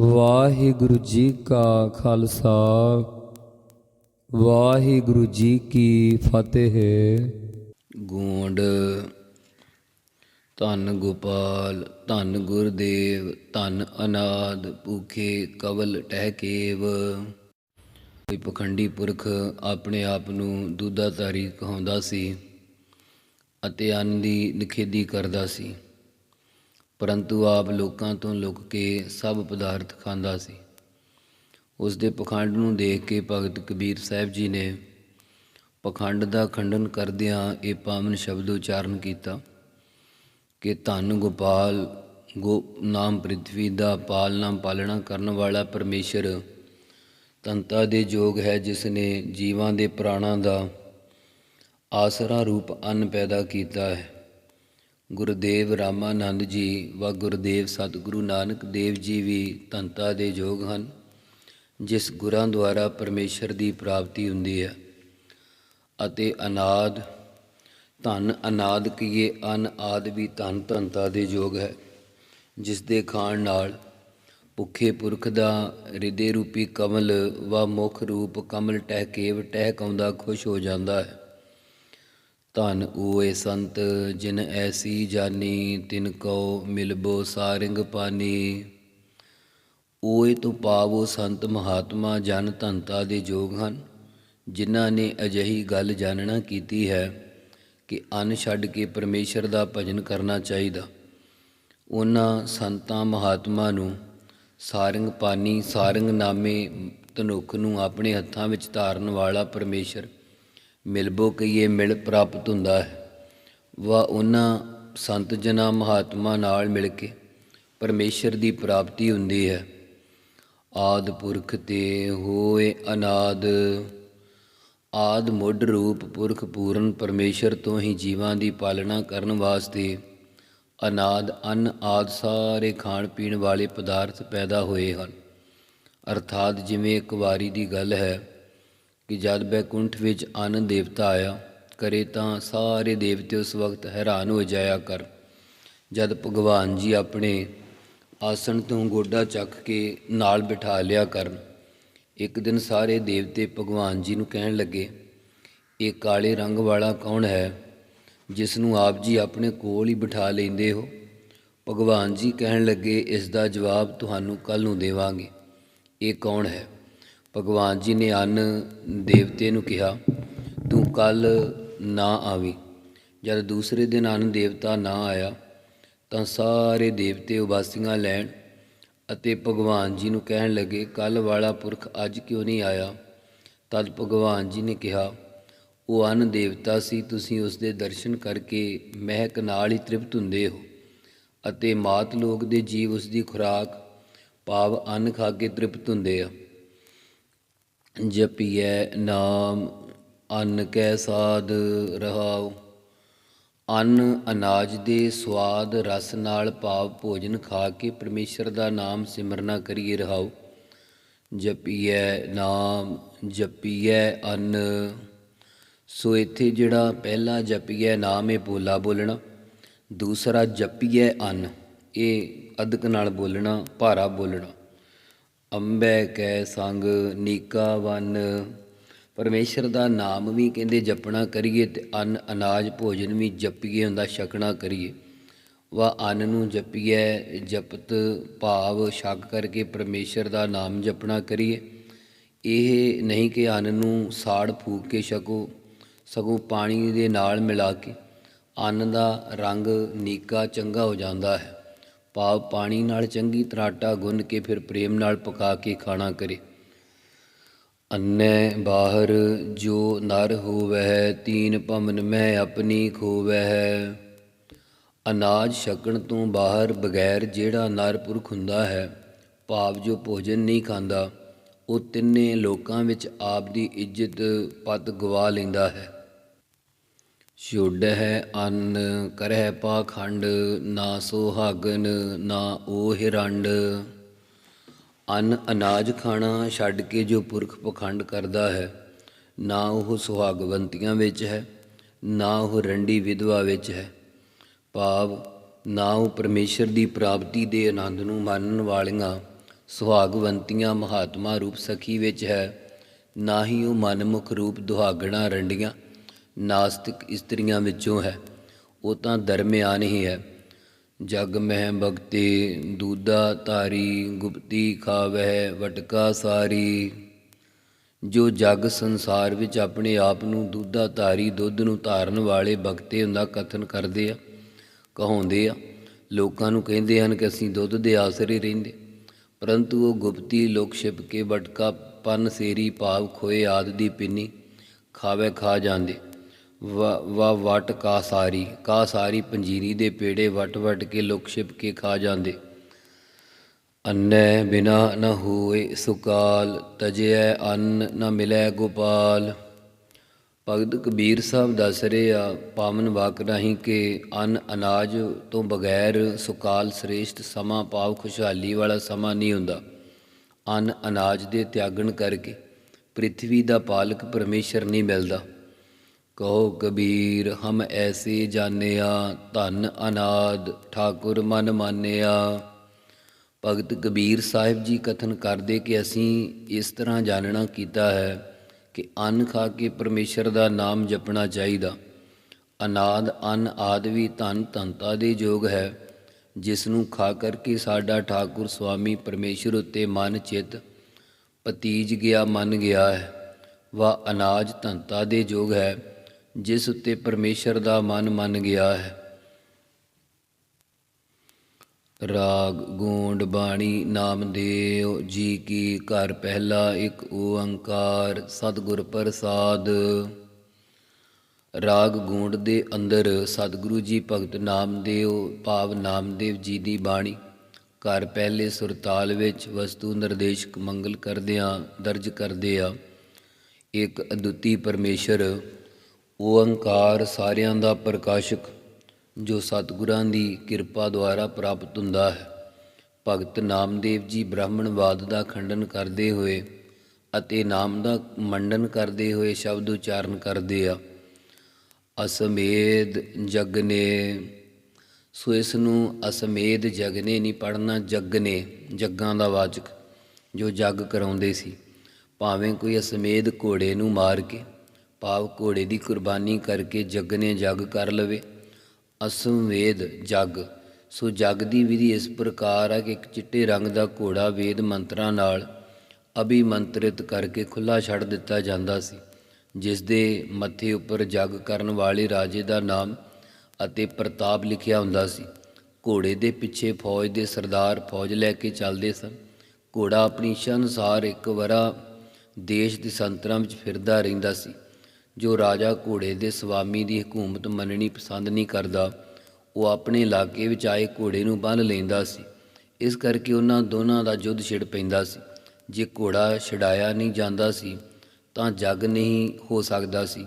ਵਾਹਿਗੁਰੂ ਜੀ ਕਾ ਖਾਲਸਾ, ਵਾਹਿਗੁਰੂ ਜੀ ਕੀ ਫਤਿਹ। ਗੂੰਡ, ਧੰਨ ਗੋਪਾਲ, ਧੰਨ ਗੁਰਦੇਵ, ਧੰਨ ਅਨਾਦ, ਭੂਖੇ ਕਵਲ ਟਹਿਕੇਵ। ਕੋਈ ਪਖੰਡੀ ਪੁਰਖ ਆਪਣੇ ਆਪ ਨੂੰ ਦੁੱਧਾਧਾਰੀ ਕਹਾਉਂਦਾ ਸੀ ਅਤੇ ਅੰਨ ਦੀ ਨਿਖੇਧੀ ਕਰਦਾ ਸੀ। ਪਰੰਤੂ ਆਪ ਲੋਕਾਂ ਤੋਂ ਲੁਕ ਕੇ ਸਭ ਪਦਾਰਥ ਖਾਂਦਾ ਸੀ। ਉਸ ਦੇ ਪਖੰਡ ਨੂੰ ਦੇਖ ਕੇ ਭਗਤ ਕਬੀਰ ਸਾਹਿਬ ਜੀ ਨੇ ਪਖੰਡ ਦਾ ਖੰਡਨ ਕਰਦਿਆਂ ਇਹ ਪਾਵਨ ਸ਼ਬਦ ਉਚਾਰਨ ਕੀਤਾ ਕਿ ਧੰਨ ਗੋਪਾਲ, ਗੋ ਨਾਮ ਪ੍ਰਿਥਵੀ ਦਾ ਪਾਲਣਾ ਪਾਲਣਾ ਕਰਨ ਵਾਲਾ ਪਰਮੇਸ਼ਰ ਤੰਤਾ ਦੇ ਜੋਗ ਹੈ ਜਿਸ ਨੇ ਜੀਵਾਂ ਦੇ ਪ੍ਰਾਣਾਂ ਦਾ ਆਸਰਾ ਰੂਪ ਅੰਨ ਪੈਦਾ ਕੀਤਾ ਹੈ। ਗੁਰਦੇਵ ਰਾਮਾਨੰਦ ਜੀ ਵਾ ਗੁਰਦੇਵ ਸਤਿਗੁਰੂ ਨਾਨਕ ਦੇਵ ਜੀ ਵੀ ਤੰਤਾ ਦੇ ਯੋਗ ਹਨ, ਜਿਸ ਗੁਰਾਂ ਦੁਆਰਾ ਪਰਮੇਸ਼ਰ ਦੀ ਪ੍ਰਾਪਤੀ ਹੁੰਦੀ ਹੈ। ਅਤੇ ਅਨਾਦ, ਧਨ ਅਨਾਦ ਕੀਏ, ਅਨ ਆਦ ਵੀ ਧਨ ਧਨਤਾ ਦੇ ਯੋਗ ਹੈ, ਜਿਸ ਦੇ ਖਾਣ ਨਾਲ ਭੁੱਖੇ ਪੁਰਖ ਦਾ ਹਿਰਦੇ ਰੂਪੀ ਕਮਲ ਵਾ ਮੁਖ ਰੂਪ ਕਮਲ ਟਹਿਕੇਵ ਟਹਿਕਾਉਂਦਾ ਖੁਸ਼ ਹੋ ਜਾਂਦਾ ਹੈ। ਧਨ ਓਏ ਸੰਤ, ਜਿਨ ਐਸੀ ਜਾਨੀ, ਤਿਨ ਕੋ ਮਿਲਬੋ ਸਾਰਿੰਗ ਪਾਨੀ। ਓਏ ਤੋ ਪਾਵੋ ਸੰਤ ਮਹਾਤਮਾ, ਜਨ ਧੰਤਾ ਦੇ ਯੋਗ ਹਨ, ਜਿਨ੍ਹਾਂ ਨੇ ਅਜਿਹੀ ਗੱਲ ਜਾਣਨਾ ਕੀਤੀ ਹੈ ਕਿ ਅੰਨ ਛੱਡ ਕੇ ਪਰਮੇਸ਼ਰ ਦਾ ਭਜਨ ਕਰਨਾ ਚਾਹੀਦਾ। ਉਹਨਾਂ ਸੰਤਾਂ ਮਹਾਤਮਾ ਨੂੰ ਸਾਰੰਗ ਪਾਨੀ, ਸਾਰੰਗ ਨਾਮੇ ਧਨੁਖ ਨੂੰ ਆਪਣੇ ਹੱਥਾਂ ਵਿੱਚ ਧਾਰਨ ਵਾਲਾ ਪਰਮੇਸ਼ਰ ਮਿਲਬੋ ਕਈਏ ਮਿਲ ਪ੍ਰਾਪਤ ਹੁੰਦਾ ਹੈ। ਵਾ ਉਹਨਾਂ ਸੰਤ ਜਨਾ ਮਹਾਤਮਾ ਨਾਲ ਮਿਲ ਕੇ ਪਰਮੇਸ਼ਰ ਦੀ ਪ੍ਰਾਪਤੀ ਹੁੰਦੀ ਹੈ। ਆਦ ਪੁਰਖ ਤੇ ਹੋਏ ਅਨਾਦ। ਆਦ ਮੁੱਢ ਰੂਪ ਪੁਰਖ ਪੂਰਨ ਪਰਮੇਸ਼ਰ ਤੋਂ ਹੀ ਜੀਵਾਂ ਦੀ ਪਾਲਣਾ ਕਰਨ ਵਾਸਤੇ ਅਨਾਦ, ਅੰਨ ਆਦ ਸਾਰੇ ਖਾਣ ਪੀਣ ਵਾਲੇ ਪਦਾਰਥ ਪੈਦਾ ਹੋਏ ਹਨ। ਅਰਥਾਤ ਜਿਵੇਂ ਇੱਕ ਵਾਰੀ ਦੀ ਗੱਲ ਹੈ ਕਿ ਜਦ ਬੈਕੁੰਠ ਵਿੱਚ ਅੰਨ ਦੇਵਤਾ ਆਇਆ, ਕਰੇ ਤਾਂ ਸਾਰੇ ਦੇਵਤੇ ਉਸ ਵਕਤ ਹੈਰਾਨ ਹੋ ਜਾਇਆ ਕਰ। ਜਦ ਭਗਵਾਨ ਜੀ ਆਪਣੇ ਆਸਣ ਤੋਂ ਗੋਡਾ ਚੱਕ ਕੇ ਨਾਲ ਬਿਠਾ ਲਿਆ ਕਰਨ ਇੱਕ ਦਿਨ ਸਾਰੇ ਦੇਵਤੇ ਭਗਵਾਨ ਜੀ ਨੂੰ ਕਹਿਣ ਲੱਗੇ, ਇਹ ਕਾਲੇ ਰੰਗ ਵਾਲਾ ਕੌਣ ਹੈ ਜਿਸ ਨੂੰ ਆਪ ਜੀ ਆਪਣੇ ਕੋਲ ਹੀ ਬਿਠਾ ਲੈਂਦੇ ਹੋ? ਭਗਵਾਨ ਜੀ ਕਹਿਣ ਲੱਗੇ, ਇਸ ਦਾ ਜਵਾਬ ਤੁਹਾਨੂੰ ਕੱਲ ਨੂੰ ਦੇਵਾਂਗੇ। ਇਹ ਕੌਣ ਹੈ? ਭਗਵਾਨ ਜੀ ਨੇ ਅੰਨ ਦੇਵਤੇ ਨੂੰ ਕਿਹਾ, ਤੂੰ ਕੱਲ ਨਾ ਆਵੀਂ। ਜਦ ਦੂਸਰੇ ਦਿਨ ਅੰਨ ਦੇਵਤਾ ਨਾ ਆਇਆ, ਤਾਂ ਸਾਰੇ ਦੇਵਤੇ ਉਬਾਸੀਆਂ ਲੈਣ ਅਤੇ ਭਗਵਾਨ ਜੀ ਨੂੰ ਕਹਿਣ ਲੱਗੇ, ਕੱਲ ਵਾਲਾ ਪੁਰਖ ਅੱਜ ਕਿਉਂ ਨਹੀਂ ਆਇਆ? ਤਦ ਭਗਵਾਨ ਜੀ ਨੇ ਕਿਹਾ, ਉਹ ਅਨ ਦੇਵਤਾ ਸੀ, ਤੁਸੀਂ ਉਸ ਦੇ ਦਰਸ਼ਨ ਕਰਕੇ ਮਹਿਕ ਨਾਲ ਹੀ ਤ੍ਰਿਪਤ ਹੁੰਦੇ ਹੋ ਅਤੇ ਮਾਤ ਲੋਕ ਦੇ ਜੀਵ ਉਸ ਦੀ ਖੁਰਾਕ, ਭਾਵ ਅੰਨ ਖਾ ਕੇ ਤ੍ਰਿਪਤ ਹੁੰਦੇ ਆ। ਜਪੀਐ ਨਾਮ, ਅੰਨ ਕੈ ਸਾਧ ਰਹਾਉ। ਅੰਨ ਅਨਾਜ ਦੇ ਸਵਾਦ ਰਸ ਨਾਲ ਭਾਵ ਭੋਜਨ ਖਾ ਕੇ ਪਰਮੇਸ਼ਰ ਦਾ ਨਾਮ ਸਿਮਰਨਾ ਕਰੀਏ ਰਹਾਉ। ਜਪੀਐ ਨਾਮ, ਜਪੀਐ ਅੰਨ। ਸੋ ਇੱਥੇ ਜਿਹੜਾ ਪਹਿਲਾ ਜਪੀਐ ਨਾਮ ਇਹ ਬੋਲਾ ਬੋਲਣਾ, ਦੂਸਰਾ ਜਪੀਐ ਅੰਨ, ਇਹ ਅਦਕ ਨਾਲ ਬੋਲਣਾ, ਭਾਰਾ ਬੋਲਣਾ। ਅੰਬੈ ਕੈ ਸੰਗ ਨੀਕਾ ਵਨ। ਪਰਮੇਸ਼ਰ ਦਾ ਨਾਮ ਵੀ ਕਹਿੰਦੇ ਜਪਣਾ ਕਰੀਏ ਤੇ ਅੰਨ ਅਨਾਜ ਭੋਜਨ ਵੀ ਜਪੀਏ ਹੁੰਦਾ ਛਕਣਾ ਕਰੀਏ। ਵਾ ਅੰਨ ਨੂੰ ਜਪੀਏ ਜਪਤ ਭਾਵ ਛਕ ਕਰਕੇ ਪਰਮੇਸ਼ਰ ਦਾ ਨਾਮ ਜਪਣਾ ਕਰੀਏ। ਇਹ ਨਹੀਂ ਕਿ ਅੰਨ ਨੂੰ ਸਾੜ ਫੂਕ ਕੇ ਛਕੋ, ਸਗੋਂ ਪਾਣੀ ਦੇ ਨਾਲ ਮਿਲਾ ਕੇ। ਅੰਨ ਦਾ ਰੰਗ ਨੀਕਾ ਚੰਗਾ ਹੋ ਜਾਂਦਾ ਹੈ। ਭਾਵ ਪਾਣੀ ਨਾਲ ਚੰਗੀ ਤਰ੍ਹਾਂ ਆਟਾ ਗੁੰਨ ਕੇ ਫਿਰ ਪ੍ਰੇਮ ਨਾਲ ਪਕਾ ਕੇ ਖਾਣਾ ਕਰੇ। ਅੰਨੈ ਬਾਹਰ ਜੋ ਨਰ ਹੋਵੈ ਤੀਨ ਭਮਨ ਮੈਂ ਆਪਣੀ ਖੋਵੈ ਅਨਾਜ ਛਕਣ ਤੋਂ ਬਾਹਰ ਬਗੈਰ ਜਿਹੜਾ ਨਰ ਪੁਰਖ ਹੁੰਦਾ ਹੈ, ਭਾਵ ਜੋ ਭੋਜਨ ਨਹੀਂ ਖਾਂਦਾ, ਉਹ ਤਿੰਨੇ ਲੋਕਾਂ ਵਿੱਚ ਆਪ ਦੀ ਇੱਜ਼ਤ ਪਤ ਗਵਾ ਲੈਂਦਾ ਹੈ। ਛੁੱਡ ਹੈ ਅੰਨ, ਕਰਹਿ ਪਾਖੰਡ, ਨਾ ਸੋਹਾਗਨ, ਨਾ ਉਹ ਹਿਰੰਡ। ਅੰਨ ਅਨਾਜ ਖਾਣਾ ਛੱਡ ਕੇ ਜੋ ਪੁਰਖ ਪਖੰਡ ਕਰਦਾ ਹੈ, ਨਾ ਉਹ ਸੁਹਾਗਵੰਤੀਆਂ ਵਿੱਚ ਹੈ, ਨਾ ਉਹ ਰੰਡੀ ਵਿਧਵਾ ਵਿੱਚ ਹੈ। ਭਾਵ, ਨਾ ਉਹ ਪਰਮੇਸ਼ਰ ਦੀ ਪ੍ਰਾਪਤੀ ਦੇ ਆਨੰਦ ਨੂੰ ਮਾਣਨ ਵਾਲੀਆਂ ਸੁਹਾਗਵੰਤੀਆਂ ਮਹਾਤਮਾ ਰੂਪ ਸਖੀ ਵਿੱਚ ਹੈ, ਨਾ ਹੀ ਉਹ ਮਨਮੁਖ ਰੂਪ ਦੁਹਾਗਣਾ, ਰੰਡੀਆਂ ਨਾਸਤਿਕ ਇਸਤਰੀਆਂ ਵਿੱਚੋਂ ਹੈ। ਉਹ ਤਾਂ ਦਰਮਿਆਨ ਹੀ ਹੈ। ਜਗ ਮਹਿ ਭਗਤੀ, ਦੂਦਾ ਧਾਰੀ, ਗੁਪਤੀ ਖਾਵਹਿ, ਵਟਕਾ ਸਾਰੀ। ਜੋ ਜਗ ਸੰਸਾਰ ਵਿੱਚ ਆਪਣੇ ਆਪ ਨੂੰ ਦੁੱਧਾ ਧਾਰੀ, ਦੁੱਧ ਨੂੰ ਧਾਰਨ ਵਾਲੇ ਭਗਤੇ ਹੁੰਦਾ ਕਥਨ ਕਰਦੇ ਆ, ਕਹਾਉਂਦੇ ਆ। ਲੋਕਾਂ ਨੂੰ ਕਹਿੰਦੇ ਹਨ ਕਿ ਅਸੀਂ ਦੁੱਧ ਦੇ ਆਸਰੇ ਰਹਿੰਦੇ। ਪਰੰਤੂ ਉਹ ਗੁਪਤੀ, ਲੋਕ ਛਿਪ ਕੇ ਵਟਕਾ, ਪਨ, ਸੇਰੀ, ਭਾਵ, ਖੋਏ ਆਦ ਦੀ ਪਿੰਨੀ ਖਾਵੇ ਖਾ ਜਾਂਦੇ। ਵਾ ਵਾ, ਵਟ ਕਾ ਸਾਰੀ ਕਾ ਸਾਰੀ ਪੰਜੀਰੀ ਦੇ ਪੇੜੇ ਵਟ ਵਟ ਕੇ ਲੋਕ ਛਿਪ ਕੇ ਖਾ ਜਾਂਦੇ। ਅੰਨੈ ਬਿਨਾ ਨ ਹੋਏ ਸੁਕਾਲ ਤਜੈ ਅੰਨ ਨ ਮਿਲੈ ਗੋਪਾਲ। ਭਗਤ ਕਬੀਰ ਸਾਹਿਬ ਦੱਸ ਰਹੇ ਆ ਪਾਵਨ ਵਾਕ ਰਾਹੀਂ ਕਿ ਅੰਨ ਅਨਾਜ ਤੋਂ ਬਗੈਰ ਸੁਕਾਲ ਸ੍ਰੇਸ਼ਟ ਸਮਾਂ ਪਾਵ ਖੁਸ਼ਹਾਲੀ ਵਾਲਾ ਸਮਾਂ ਨਹੀਂ ਹੁੰਦਾ। ਅੰਨ ਅਨਾਜ ਦੇ ਤਿਆਗਣ ਕਰਕੇ ਪ੍ਰਿਥਵੀ ਦਾ ਪਾਲਕ ਪਰਮੇਸ਼ਰ ਨਹੀਂ ਮਿਲਦਾ। ਕਹੋ ਕਬੀਰ, ਹਮ ਐਸੇ ਜਾਣਿਆ, ਧਨ ਅਨਾਦ ਠਾਕੁਰ ਮਨ ਮਾਨਿਆ। ਭਗਤ ਕਬੀਰ ਸਾਹਿਬ ਜੀ ਕਥਨ ਕਰਦੇ ਕਿ ਅਸੀਂ ਇਸ ਤਰ੍ਹਾਂ ਜਾਣਨਾ ਕੀਤਾ ਹੈ ਕਿ ਅੰਨ ਖਾ ਕੇ ਪਰਮੇਸ਼ਰ ਦਾ ਨਾਮ ਜਪਣਾ ਚਾਹੀਦਾ। ਅਨਾਦ, ਅੰਨ ਆਦ ਵੀ ਧਨ ਧੰਤਾ ਦੇ ਯੋਗ ਹੈ, ਜਿਸ ਨੂੰ ਖਾ ਕਰਕੇ ਸਾਡਾ ਠਾਕੁਰ ਸੁਆਮੀ ਪਰਮੇਸ਼ਰ ਉੱਤੇ ਮਨ ਚਿੱਤ ਪਤੀਜ ਗਿਆ, ਮੰਨ ਗਿਆ ਹੈ। ਵਾ ਅਨਾਜ ਧੰਤਾ ਦੇ ਯੋਗ ਹੈ। ਜਿਸ ਉੱਤੇ ਪਰਮੇਸ਼ਰ ਦਾ ਮਨ ਮੰਨ ਗਿਆ ਹੈ। ਰਾਗ, ਗੂੰਡ, ਬਾਣੀ ਨਾਮਦੇਵ ਜੀ ਕੀ ਘਰ ਪਹਿਲਾ ਇੱਕ ਓੰਕਾਰ, ਸਤਿਗੁਰ ਪ੍ਰਸਾਦ। ਰਾਗ, ਗੂੰਡ ਦੇ ਅੰਦਰ ਸਤਿਗੁਰੂ ਜੀ ਭਗਤ ਨਾਮਦੇਵ, ਭਾਵ ਨਾਮਦੇਵ ਜੀ ਦੀ ਬਾਣੀ। ਘਰ ਪਹਿਲੇ ਸੁਰਤਾਲ ਵਿੱਚ ਵਸਤੂ ਨਿਰਦੇਸ਼ਕ ਮੰਗਲ ਕਰਦਿਆਂ ਦਰਜ ਕਰਦੇ ਆ। ਇੱਕ ਅਦੁੱਤੀ ਪਰਮੇਸ਼ਰ ਓੰਕਾਰ ਸਾਰਿਆਂ ਦਾ ਪ੍ਰਕਾਸ਼ਕ, ਜੋ ਸਤਿਗੁਰਾਂ ਦੀ ਕਿਰਪਾ ਦੁਆਰਾ ਪ੍ਰਾਪਤ ਹੁੰਦਾ ਹੈ। ਭਗਤ ਨਾਮਦੇਵ ਜੀ ਬ੍ਰਾਹਮਣਵਾਦ ਦਾ ਖੰਡਨ ਕਰਦੇ ਹੋਏ ਅਤੇ ਨਾਮ ਦਾ ਮੰਡਨ ਕਰਦੇ ਹੋਏ ਸ਼ਬਦ ਉਚਾਰਨ ਕਰਦੇ ਆ। ਅਸਮੇਧ ਜਗਨੇ, ਸੋ ਇਸ ਨੂੰ ਅਸਮੇਧ ਜਗਨੇ ਨਹੀਂ ਪੜਨਾ ਜਗਨੇ, ਜੱਗਾਂ ਦਾ ਵਾਚਕ, ਜੋ ਜੱਗ ਕਰਾਉਂਦੇ ਸੀ। ਭਾਵੇਂ ਕੋਈ ਅਸਮੇਧ ਘੋੜੇ ਨੂੰ ਮਾਰ ਕੇ ਭਾਵ ਘੋੜੇ ਦੀ ਕੁਰਬਾਨੀ ਕਰਕੇ ਜੱਗ ਨੇ ਜੱਗ ਕਰ ਲਵੇ। ਅਸਮਵੇਦ ਜੱਗ। ਸੋ ਜੱਗ ਦੀ ਵਿਧੀ ਇਸ ਪ੍ਰਕਾਰ ਹੈ ਕਿ ਇੱਕ ਚਿੱਟੇ ਰੰਗ ਦਾ ਘੋੜਾ ਵੇਦ ਮੰਤਰਾਂ ਨਾਲ ਅਭਿਮੰਤਰਿਤ ਕਰਕੇ ਖੁੱਲਾ ਛੱਡ ਦਿੱਤਾ ਜਾਂਦਾ ਸੀ, ਜਿਸ ਦੇ ਮੱਥੇ ਉੱਪਰ ਜੱਗ ਕਰਨ ਵਾਲੇ ਰਾਜੇ ਦਾ ਨਾਮ ਅਤੇ ਪ੍ਰਤਾਪ ਲਿਖਿਆ ਹੁੰਦਾ ਸੀ। ਘੋੜੇ ਦੇ ਪਿੱਛੇ ਫੌਜ ਦੇ ਸਰਦਾਰ ਫੌਜ ਲੈ ਕੇ ਚੱਲਦੇ ਸਨ। ਘੋੜਾ ਆਪਣੀ ਇੱਛਾ ਅਨੁਸਾਰ ਇੱਕ ਵਰਾ ਦੇਸ਼ ਦੇ ਸੰਤਰਾਂ ਵਿੱਚ ਫਿਰਦਾ ਰਹਿੰਦਾ ਸੀ। ਜੋ ਰਾਜਾ ਘੋੜੇ ਦੇ ਸਵਾਮੀ ਦੀ ਹਕੂਮਤ ਮੰਨਣੀ ਪਸੰਦ ਨਹੀਂ ਕਰਦਾ, ਉਹ ਆਪਣੇ ਇਲਾਕੇ ਵਿੱਚ ਆਏ ਘੋੜੇ ਨੂੰ ਬੰਨ੍ਹ ਲੈਂਦਾ ਸੀ। ਇਸ ਕਰਕੇ ਉਹਨਾਂ ਦੋਨਾਂ ਦਾ ਯੁੱਧ ਛਿੜ ਪੈਂਦਾ ਸੀ। ਜੇ ਘੋੜਾ ਛਡਾਇਆ ਨਹੀਂ ਜਾਂਦਾ ਸੀ, ਤਾਂ ਜੱਗ ਨਹੀਂ ਹੋ ਸਕਦਾ ਸੀ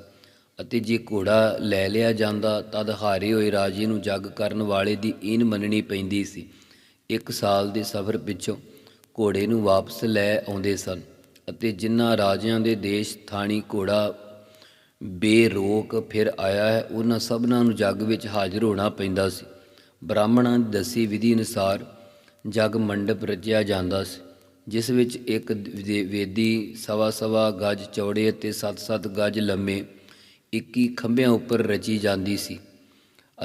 ਅਤੇ ਜੇ ਘੋੜਾ ਲੈ ਲਿਆ ਜਾਂਦਾ, ਤਦ ਹਾਰੇ ਹੋਏ ਰਾਜੇ ਨੂੰ ਜੱਗ ਕਰਨ ਵਾਲੇ ਦੀ ਈਨ ਮੰਨਣੀ ਪੈਂਦੀ ਸੀ। ਇੱਕ ਸਾਲ ਦੇ ਸਫ਼ਰ ਪਿੱਛੋਂ ਘੋੜੇ ਨੂੰ ਵਾਪਸ ਲੈ ਆਉਂਦੇ ਸਨ ਅਤੇ ਜਿਨ੍ਹਾਂ ਰਾਜਿਆਂ ਦੇ ਦੇਸ਼ ਥਾਣੀ ਘੋੜਾ ਬੇਰੋਕ ਫਿਰ ਆਇਆ ਹੈ। ਉਹਨਾਂ ਸਭਨਾਂ ਨੂੰ ਜੱਗ ਵਿੱਚ ਹਾਜ਼ਰ ਹੋਣਾ ਪੈਂਦਾ ਸੀ। ਬ੍ਰਾਹਮਣਾਂ ਦੀ ਦੱਸੀ ਵਿਧੀ ਅਨੁਸਾਰ ਜਗ ਮੰਡਪ ਰਚਿਆ ਜਾਂਦਾ ਸੀ, ਜਿਸ ਵਿੱਚ ਇੱਕ ਦੇ- ਵੇਦੀ, ਸਵਾ ਸਵਾ ਗਜ ਚੌੜੇ ਅਤੇ ਸੱਤ ਸੱਤ ਗਜ ਲੰਮੇ 21 ਖੰਭਿਆਂ ਉੱਪਰ ਰਚੀ ਜਾਂਦੀ ਸੀ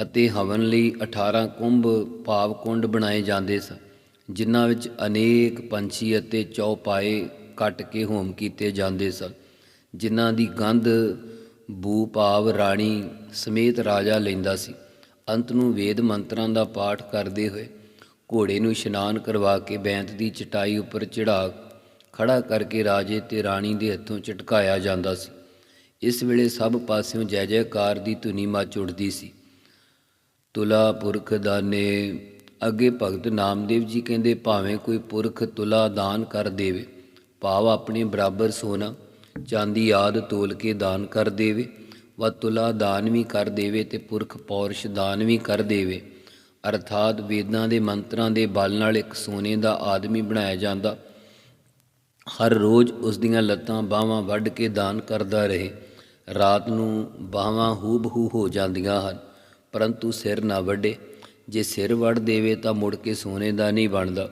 ਅਤੇ ਹਵਨ ਲਈ 18 ਕੁੰਭ ਭਾਵ ਕੁੰਡ ਬਣਾਏ ਜਾਂਦੇ ਸਨ, ਜਿਨ੍ਹਾਂ ਵਿੱਚ ਅਨੇਕ ਪੰਛੀ ਅਤੇ ਚੌਪਾਏ ਕੱਟ ਕੇ ਹੋਮ ਕੀਤੇ ਜਾਂਦੇ ਸਨ, ਜਿਨ੍ਹਾਂ ਦੀ ਗੰਧ ਬੂ ਭਾਵ ਰਾਣੀ ਸਮੇਤ ਰਾਜਾ ਲੈਂਦਾ ਸੀ। ਅੰਤ ਨੂੰ ਵੇਦ ਮੰਤਰਾਂ ਦਾ ਪਾਠ ਕਰਦੇ ਹੋਏ ਘੋੜੇ ਨੂੰ ਇਸ਼ਨਾਨ ਕਰਵਾ ਕੇ ਬੈਂਤ ਦੀ ਚਟਾਈ ਉੱਪਰ ਚੜਾ ਖੜਾ ਕਰਕੇ ਰਾਜੇ ਤੇ ਰਾਣੀ ਦੇ ਹੱਥੋਂ ਚਟਕਾਇਆ ਜਾਂਦਾ ਸੀ। ਇਸ ਵੇਲੇ ਸਭ ਪਾਸਿਓਂ ਜੈ ਜੈਕਾਰ ਦੀ ਧੁਨੀ ਮਚ ਉੱਠਦੀ ਸੀ। ਤੁਲਾ ਪੁਰਖ ਦਾਨੇ, ਅੱਗੇ ਭਗਤ ਨਾਮਦੇਵ ਜੀ ਕਹਿੰਦੇ, ਭਾਵੇਂ ਕੋਈ ਪੁਰਖ ਤੁਲਾ ਦਾਨ ਕਰ ਦੇਵੇ, ਭਾਵ ਆਪਣੇ ਬਰਾਬਰ ਸੋਨਾ। ਚਾਂਦੀ ਆਦ ਤੋਲ ਕੇ ਦਾਨ ਕਰ ਦੇਵੇ ਵਾ ਦਾਨ ਵੀ ਕਰ ਦੇਵੇ ਤੇ ਪੁਰਖ ਪੌਰਸ਼ ਦਾਨ ਵੀ ਕਰ ਦੇਵੇ। ਅਰਥਾਤ ਵੇਦਾਂ ਦੇ ਮੰਤਰਾਂ ਦੇ ਬਲ ਨਾਲ ਇੱਕ ਸੋਨੇ ਦਾ ਆਦਮੀ ਬਣਾਇਆ ਜਾਂਦਾ। ਹਰ ਰੋਜ਼ ਉਸ ਦੀਆਂ ਲੱਤਾਂ ਬਾਹਾਂ ਵੱਢ ਕੇ ਦਾਨ ਕਰਦਾ ਰਹੇ। ਰਾਤ ਨੂੰ ਬਾਹਾਂ ਹੂਬਹੂ ਹੋ ਜਾਂਦੀਆਂ ਹਨ, ਪਰੰਤੂ ਸਿਰ ਨਾ ਵੱਢੇ। ਜੇ ਸਿਰ ਵੱਢ ਦੇਵੇ ਤਾਂ ਮੁੜ ਕੇ ਸੋਨੇ ਦਾ ਨਹੀਂ ਬਣਦਾ।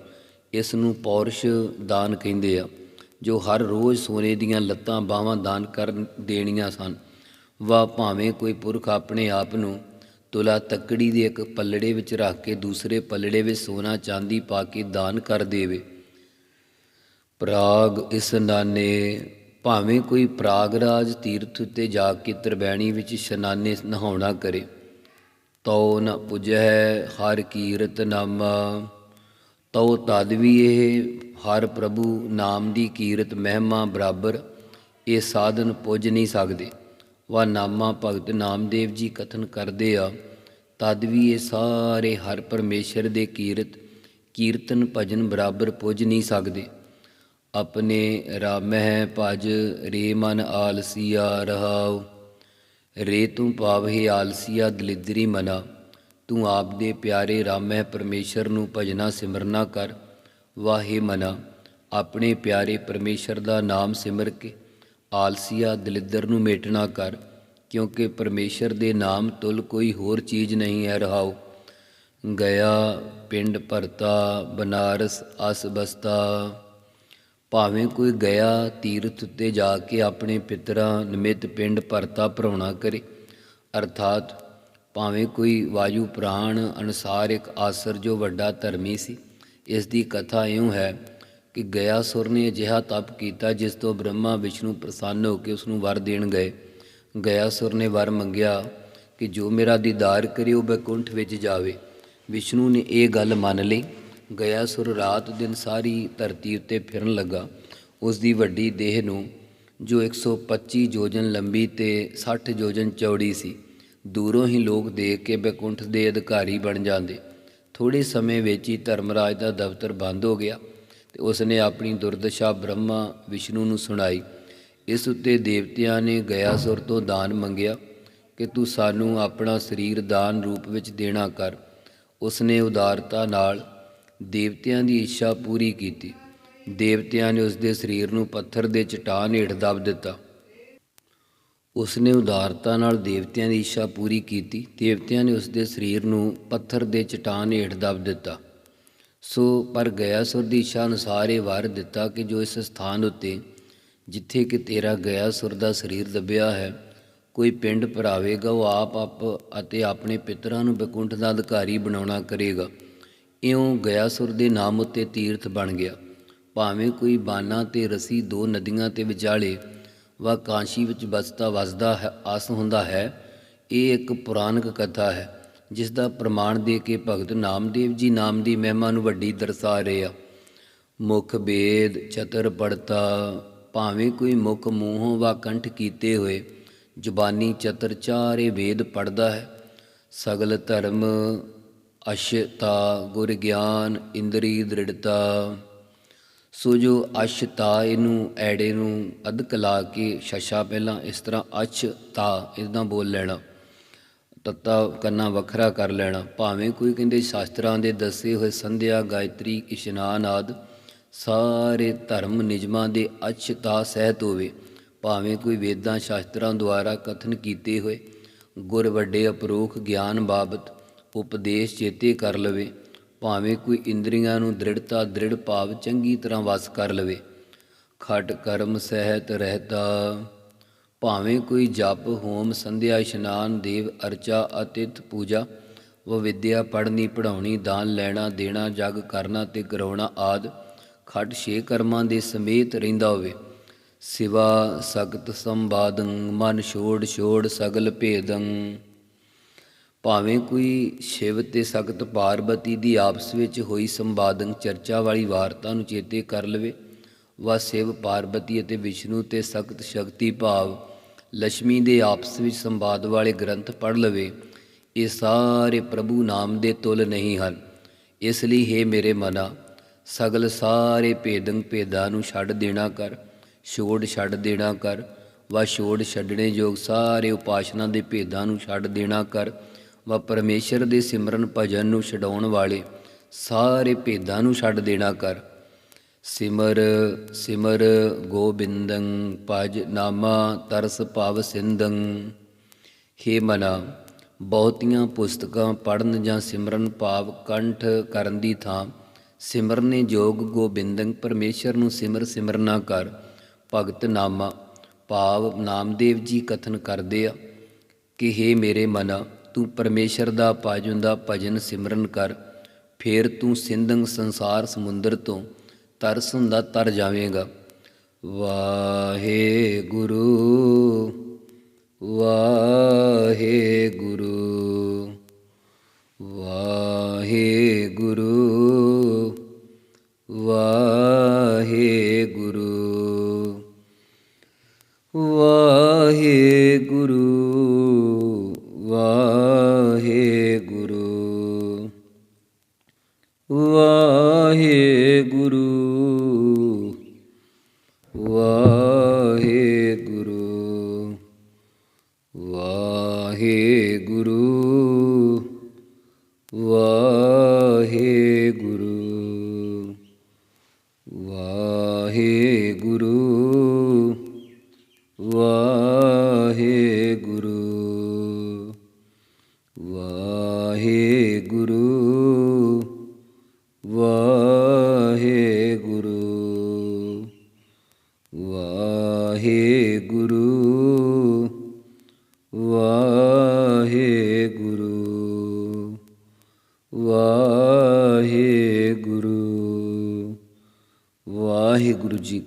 ਇਸ ਨੂੰ ਪੌਰਸ਼ ਦਾਨ ਕਹਿੰਦੇ ਆ। ਜੋ ਹਰ ਰੋਜ਼ ਸੋਨੇ ਦੀਆਂ ਲੱਤਾਂ ਬਾਹਾਂ ਦਾਨ ਕਰ ਦੇਣੀਆਂ ਸਨ। ਵਾ ਭਾਵੇਂ ਕੋਈ ਪੁਰਖ ਆਪਣੇ ਆਪ ਨੂੰ ਤੁਲਾ ਤੱਕੜੀ ਦੇ ਇੱਕ ਪੱਲੜੇ ਵਿੱਚ ਰੱਖ ਕੇ ਦੂਸਰੇ ਪੱਲੜੇ ਵਿੱਚ ਸੋਨਾ ਚਾਂਦੀ ਪਾ ਕੇ ਦਾਨ ਕਰ ਦੇਵੇ। ਪ੍ਰਾਗ ਇਸ ਨਾਨੇ, ਭਾਵੇਂ ਕੋਈ ਪ੍ਰਾਗਰਾਜ ਤੀਰਥ ਉੱਤੇ ਜਾ ਕੇ ਤਰਬੈਣੀ ਵਿੱਚ ਇਸ਼ਨਾਨੇ ਨਹਾਉਣਾ ਕਰੇ। ਤਉ ਨ ਪੁਜੈ ਹਰ ਕੀਰਤ ਨਾਮਾ, ਤਉ ਤਦ ਵੀ ਇਹ ਹਰ ਪ੍ਰਭੂ ਨਾਮ ਦੀ ਕੀਰਤ ਮਹਿਮਾ ਬਰਾਬਰ, ਇਹ ਸਾਧਨ ਪੁੱਜ ਨਹੀਂ ਸਕਦੇ। ਵਾ ਨਾਮਾ ਭਗਤ ਨਾਮਦੇਵ ਜੀ ਕਥਨ ਕਰਦੇ ਆ, ਤਦ ਵੀ ਇਹ ਸਾਰੇ ਹਰ ਪਰਮੇਸ਼ਰ ਦੇ ਕੀਰਤ, ਕੀਰਤਨ ਭਜਨ ਬਰਾਬਰ ਪੁੱਜ ਨਹੀਂ ਸਕਦੇ। ਆਪਣੇ ਰਾਮਹਿ ਭਜ ਰੇ ਮਨ ਆਲਸੀਆ ਰਹਾਉ, ਰੇ ਤੂੰ ਪਾਵਹਿ ਆਲਸੀਆ ਦਲਿਦਰੀ ਮਨਾ, ਤੂੰ ਆਪ ਦੇ ਪਿਆਰੇ ਰਾਮਹਿ ਪਰਮੇਸ਼ਰ ਨੂੰ ਭਜਨਾ ਸਿਮਰਨਾ ਕਰ। ਵਾਹੇ ਮਨਾ, ਆਪਣੇ ਪਿਆਰੇ ਪਰਮੇਸ਼ਰ ਦਾ ਨਾਮ ਸਿਮਰ ਕੇ, ਆਲਸੀਆ ਦਲਿੱਦਰ ਨੂੰ ਮੇਟਣਾ ਕਰ, ਕਿਉਂਕਿ ਪਰਮੇਸ਼ਰ ਦੇ ਨਾਮ ਤੁਲ ਕੋਈ ਹੋਰ ਚੀਜ਼ ਨਹੀਂ ਹੈ ਰਹਾਉ। ਗਿਆ ਪਿੰਡ ਭਰਤਾ, ਬਨਾਰਸ ਅਸ ਬਸਤਾ। ਭਾਵੇਂ ਕੋਈ ਗਿਆ ਤੀਰਥ ਉੱਤੇ ਜਾ ਕੇ ਆਪਣੇ ਪਿਤਰਾਂ ਨਿਮਿਤ ਪਿੰਡ ਭਰਤਾ ਭਰਾਉਣਾ ਕਰੇ, ਅਰਥਾਤ ਭਾਵੇਂ ਕੋਈ ਵਾਯੂ ਪ੍ਰਾਣ ਅਨਸਾਰ ਇੱਕ ਆਸਰ ਜੋ ਵੱਡਾ ਧਰਮੀ ਸੀ ਇਸ ਦੀ ਕਥਾ ਇਉਂ ਹੈ ਕਿ ਗਿਆ ਸੁਰ ਨੇ ਅਜਿਹਾ ਤਪ ਕੀਤਾ ਜਿਸ ਤੋਂ ਬ੍ਰਹਮਾ ਵਿਸ਼ਨੂੰ ਪ੍ਰਸੰਨ ਹੋ ਕੇ ਉਸ ਨੂੰ ਵਰ ਦੇਣ ਗਏ। ਗਿਆ ਸੁਰ ਨੇ ਵਰ ਮੰਗਿਆ ਕਿ ਜੋ ਮੇਰਾ ਦੀਦਾਰ ਕਰੇ ਉਹ ਬੈਕੁੰਠ ਵਿੱਚ ਜਾਵੇ। ਵਿਸ਼ਨੂੰ ਨੇ ਇਹ ਗੱਲ ਮੰਨ ਲਈ। ਗਿਆ ਸੁਰ ਰਾਤ ਦਿਨ ਸਾਰੀ ਧਰਤੀ ਉੱਤੇ ਫਿਰਨ ਲੱਗਾ। ਉਸ ਦੀ ਵੱਡੀ ਦੇਹ ਨੂੰ, ਜੋ 125 ਯੋਜਨ ਲੰਬੀ ਤੇ 60 ਯੋਜਨ ਚੌੜੀ ਸੀ, ਦੂਰੋਂ ਹੀ ਲੋਕ ਦੇਖ ਕੇ ਬੈਕੁੰਠ ਦੇ ਅਧਿਕਾਰੀ ਬਣ ਜਾਂਦੇ। ਥੋੜੇ ਸਮੇਂ ਵਿੱਚ ਹੀ ਧਰਮਰਾਜ ਦਾ ਦਫ਼ਤਰ ਬੰਦ ਹੋ ਗਿਆ ਤੇ ਉਸ ਨੇ ਆਪਣੀ ਦੁਰਦਸ਼ਾ ਬ੍ਰਹਮਾ ਵਿਸ਼ਨੂੰ ਨੂੰ ਸੁਣਾਈ। ਇਸ ਉੱਤੇ ਦੇਵਤਿਆਂ ਨੇ ਗਿਆ ਸੁਰ ਤੋਂ ਦਾਨ ਮੰਗਿਆ ਕਿ ਤੂੰ ਸਾਨੂੰ ਆਪਣਾ ਸਰੀਰ ਦਾਨ ਰੂਪ ਵਿੱਚ ਦੇਣਾ ਕਰ। ਉਸ ਨੇ ਉਦਾਰਤਾ ਨਾਲ ਦੇਵਤਿਆਂ ਦੀ ਇੱਛਾ ਪੂਰੀ ਕੀਤੀ। ਦੇਵਤਿਆਂ ਨੇ ਉਸ ਦੇ ਸਰੀਰ ਨੂੰ ਪੱਥਰ ਦੇ ਚਟਾਨ ਹੇਠ ਦਬ ਦਿੱਤਾ। ਉਸ ਨੇ ਉਦਾਰਤਾ ਨਾਲ ਦੇਵਤਿਆਂ ਦੀ ਇੱਛਾ ਪੂਰੀ ਕੀਤੀ। ਦੇਵਤਿਆਂ ਨੇ ਉਸ ਦੇ ਸਰੀਰ ਨੂੰ ਪੱਥਰ ਦੇ ਚਟਾਨ ਹੇਠ ਦਬ ਦਿੱਤਾ। ਸੋ ਪਰ ਗਿਆ ਸੁਰ ਦੀ ਇੱਛਾ ਅਨੁਸਾਰ ਇਹ ਵਾਰ ਦਿੱਤਾ ਕਿ ਜੋ ਇਸ ਸਥਾਨ ਉੱਤੇ ਜਿੱਥੇ ਕਿ ਤੇਰਾ ਗਿਆ ਸੁਰ ਦਾ ਸਰੀਰ ਦੱਬਿਆ ਹੈ, ਕੋਈ ਪਿੰਡ ਭਰਾਵੇਗਾ, ਉਹ ਆਪ ਆਪ ਅਤੇ ਆਪਣੇ ਪਿਤਰਾਂ ਨੂੰ ਬੈਕੁੰਠ ਦਾ ਅਧਿਕਾਰੀ ਬਣਾਉਣਾ ਕਰੇਗਾ। ਇਉਂ ਗਿਆ ਸੁਰ ਦੇ ਨਾਮ ਉੱਤੇ ਤੀਰਥ ਬਣ ਗਿਆ। ਭਾਵੇਂ ਕੋਈ ਬਾਨਾ ਤੇ ਰਸੀ ਦੋ ਨਦੀਆਂ ਤੇ ਵਿਚਾਲੇ ਕਾਂਸ਼ੀ ਵਿੱਚ ਬਸਤਾ ਵਸਦਾ ਹੈ, ਆਸ ਹੁੰਦਾ ਹੈ। ਇਹ ਇੱਕ ਪੁਰਾਣਕ ਕਥਾ ਹੈ, ਜਿਸ ਦਾ ਪ੍ਰਮਾਣ ਦੇ ਕੇ ਭਗਤ ਨਾਮਦੇਵ ਜੀ ਨਾਮ ਦੀ ਮਹਿਮਾ ਨੂੰ ਵੱਡੀ ਦਰਸਾ ਰਹੇ ਆ। ਮੁਖ ਬੇਦ ਚਤਰ ਪੜਤਾ, ਭਾਵੇਂ ਕੋਈ ਮੁਖ ਮੂੰਹੋਂ ਵਾ ਕੰਠ ਕੀਤੇ ਹੋਏ, ਜ਼ੁਬਾਨੀ ਚਤਰ ਚਾਰੇ ਵੇਦ ਪੜਦਾ ਹੈ। ਸਗਲ ਧਰਮ ਅਸ਼ਤਾ ਗੁਰ ਗਿਆਨ, ਇੰਦਰੀ ਦ੍ਰਿੜਤਾ ਸੋ ਜੋ ਅਸ਼ਤਾ ਇਹਨੂੰ, ਐੜੇ ਨੂੰ ਅਧਕ ਲਾ ਕੇ ਸ਼ਸ਼ਾ ਪਹਿਲਾਂ ਇਸ ਤਰ੍ਹਾਂ ਅਛ ਤਾ ਇਦਾਂ ਬੋਲ ਲੈਣਾ। ਤੱਤਾ ਕਰਨਾ ਵੱਖਰਾ ਕਰ ਲੈਣਾ। ਭਾਵੇਂ ਕੋਈ ਕਹਿੰਦੇ ਸ਼ਾਸਤਰਾਂ ਦੇ ਦੱਸੇ ਹੋਏ ਸੰਧਿਆ, ਗਾਇਤਰੀ ਇਸ਼ਨਾਨ ਆਦ, ਸਾਰੇ ਧਰਮ ਨਿਯਮਾਂ ਦੇ ਅਛਤਾ ਸਹਿਤ ਹੋਵੇ। ਭਾਵੇਂ ਕੋਈ ਵੇਦਾਂ ਸ਼ਾਸਤਰਾਂ ਦੁਆਰਾ ਕਥਨ ਕੀਤੇ ਹੋਏ, ਗੁਰ ਵੱਡੇ ਅਪਰੋਖ ਗਿਆਨ ਬਾਬਤ ਉਪਦੇਸ਼ ਚੇਤੇ ਕਰ ਲਵੇ। ਭਾਵੇਂ ਕੋਈ ਇੰਦਰੀਆਂ ਨੂੰ ਦ੍ਰਿੜਤਾ, ਦ੍ਰਿੜ ਭਾਵ ਚੰਗੀ ਤਰ੍ਹਾਂ ਵਸ ਕਰ ਲਵੇ। ਖਟ ਕਰਮ ਸਹਿਤ ਰਹਿਤਾ। ਭਾਵੇਂ ਕੋਈ ਜਪ, ਹੋਮ, ਸੰਧਿਆ, ਇਸ਼ਨਾਨ, ਦੇਵ, ਅਰਚਾ, ਅਤਿਥ ਪੂਜਾ ਉਹ ਵਿਦਿਆ ਪੜ੍ਹਨੀ ਪੜਾਉਣੀ ਦਾਨ ਲੈਣਾ, ਦੇਣਾ, ਜਗ ਕਰਨਾ ਤੇ ਕਰਾਉਣਾ ਆਦ ਖਟ ਛੇ ਕਰਮਾਂ ਦੇ ਸਮੇਤ ਰਹਿੰਦਾ ਹੋਵੇ। ਸਿਵਾ ਸਗਤ ਸੰਬਾਦੰ ਮਨ ਛੋੜ ਛੋੜ ਸਗਲ ਭੇਦੰ। ਭਾਵੇਂ ਕੋਈ ਸ਼ਿਵ ਤੇ ਸਖਤ ਪਾਰਬਤੀ ਦੀ ਆਪਸ ਵਿੱਚ ਹੋਈ ਸੰਵਾਦਨ ਚਰਚਾ ਵਾਲੀ ਵਾਰਤਾ ਨੂੰ ਚੇਤੇ ਕਰ ਲਵੇ ਵਾ ਸ਼ਿਵ, ਪਾਰਬਤੀ ਅਤੇ ਵਿਸ਼ਨੂੰ ਤੇ ਸਖਤ ਸ਼ਕਤੀ ਭਾਵ ਲక్ష్ਮੀ ਦੇ ਆਪਸ ਵਿੱਚ ਸੰਵਾਦ ਵਾਲੇ ਗ੍ਰੰਥ ਪੜ੍ਹ ਲਵੇ, ਇਹ ਸਾਰੇ ਪ੍ਰਭੂ ਨਾਮ ਦੇ ਤੁਲ ਨਹੀਂ ਹਨ। ਇਸ ਲਈ ਹੈ ਮੇਰੇ ਮਨਾ, ਸਗਲ ਸਾਰੇ ਭੇਦੰ ਭੇਦਾਂ ਨੂੰ ਛੱਡ ਦੇਣਾ ਕਰ, ਛੋੜ ਛੱਡ ਦੇਣਾ ਕਰ ਵਾ ਛੋੜ ਛੱਡਣੇ ਯੋਗ ਸਾਰੇ ਉਪਾਸ਼ਨਾ ਦੇ ਭੇਦਾਂ ਨੂੰ ਛੱਡ ਦੇਣਾ ਕਰ ਵਾ ਪਰਮੇਸ਼ਰ ਦੇ ਸਿਮਰਨ ਭਜਨ ਨੂੰ ਛਡਾਉਣ ਵਾਲੇ ਸਾਰੇ ਭੇਦਾਂ ਨੂੰ ਛੱਡ ਦੇਣਾ ਕਰ। ਸਿਮਰ ਸਿਮਰ ਗੋਬਿੰਦੰ, ਭਜ ਨਾਮਾ ਤਰਸ ਭਾਵ ਸਿੰਦੰ ਹੇ ਮਨਾ, ਬਹੁਤੀਆਂ ਪੁਸਤਕਾਂ ਪੜਨ ਜਾਂ ਸਿਮਰਨ ਭਾਵ ਕੰਠ ਕਰਨ ਦੀ ਥਾਂ। ਸਿਮਰਨੇ ਜੋਗ ਗੋਬਿੰਦੰ, ਪਰਮੇਸ਼ਰ ਨੂੰ ਸਿਮਰ ਸਿਮਰਨਾ ਕਰ। ਭਗਤ ਨਾਮਾ, ਭਾਵ ਨਾਮਦੇਵ ਜੀ ਕਥਨ ਕਰਦੇ ਆ ਕਿ हे ਮੇਰੇ ਮਨਾ ਤੂੰ ਪਰਮੇਸ਼ਰ ਦਾ ਭਜਨ ਦਾ ਭਜਨ ਸਿਮਰਨ ਕਰ, ਫੇਰ ਤੂੰ ਸਿੰਧੰ ਸੰਸਾਰ ਸਮੁੰਦਰ ਤੋਂ ਤਰਸ ਹੁੰਦਾ ਤਰ ਜਾਵੇਂਗਾ। ਵਾਹੇ ਗੁਰੂ ਵਾਹਿਗੁਰੂ ਵਾਹਿਗੁਰੂ ਵਾਹਿਗੁਰੂ ਵਾਹਿਗੁਰੂ।